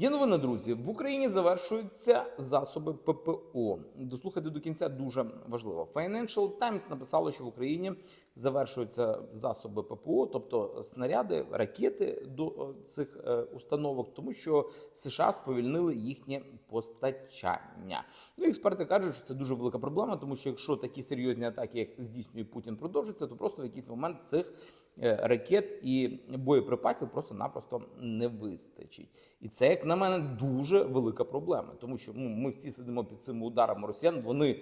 Є новина, друзі. В Україні завершуються засоби ППО. Дослухайте до кінця дуже важливо. Financial Times написало, що в Україні завершуються засоби ППО, тобто снаряди, ракети до е, цих е, установок, тому що США сповільнили їхнє постачання. Ну, експерти кажуть, що це дуже велика проблема, тому що якщо такі серйозні атаки, як здійснює Путін, продовжаться, то просто в якийсь момент цих е, ракет і боєприпасів просто-напросто не вистачить. І це, як на мене, дуже велика проблема, тому що ну, ми всі сидимо під цими ударами росіян. Вони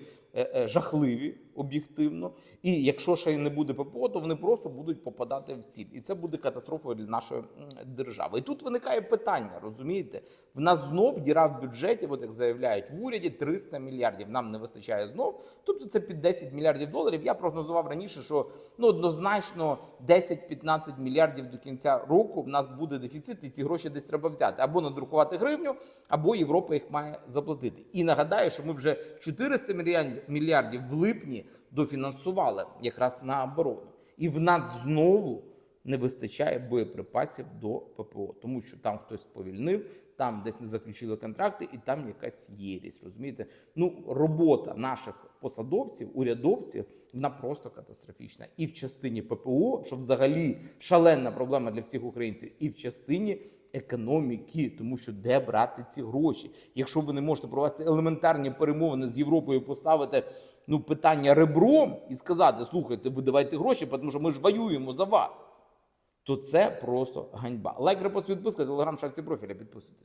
жахливі об'єктивно. І якщо ще й не буде ППО, то вони просто будуть попадати в ціль, і це буде катастрофою для нашої держави. І тут виникає питання, розумієте? В нас знов діра в бюджеті, от як заявляють в уряді, 300 мільярдів. Нам не вистачає знов. Тобто це під 10 мільярдів доларів. Я прогнозував раніше, що ну однозначно 10-15 мільярдів до кінця року в нас буде дефіцит, і ці гроші десь треба взяти або надрукувати гривню, або Європа їх має заплатити. І нагадаю, що ми вже 400 мільярдів мільярдів в липні дофінансували якраз на оборону, і в нас знову не вистачає боєприпасів до ППО, тому що там хтось сповільнив, там десь не заключили контракти, і там якась єрість. Розумієте? Ну робота наших посадовців, урядовців, вона просто катастрофічна. І в частині ППО, що взагалі шалена проблема для всіх українців, і в частині економіки, тому що де брати ці гроші? Якщо ви не можете провести елементарні перемовини з Європою, поставити ну питання ребром і сказати: слухайте, ви давайте гроші, тому що ми ж воюємо за вас. То це просто ганьба. Лайк, репост, підписка, телеграм, шапці профіля, підписуйтесь.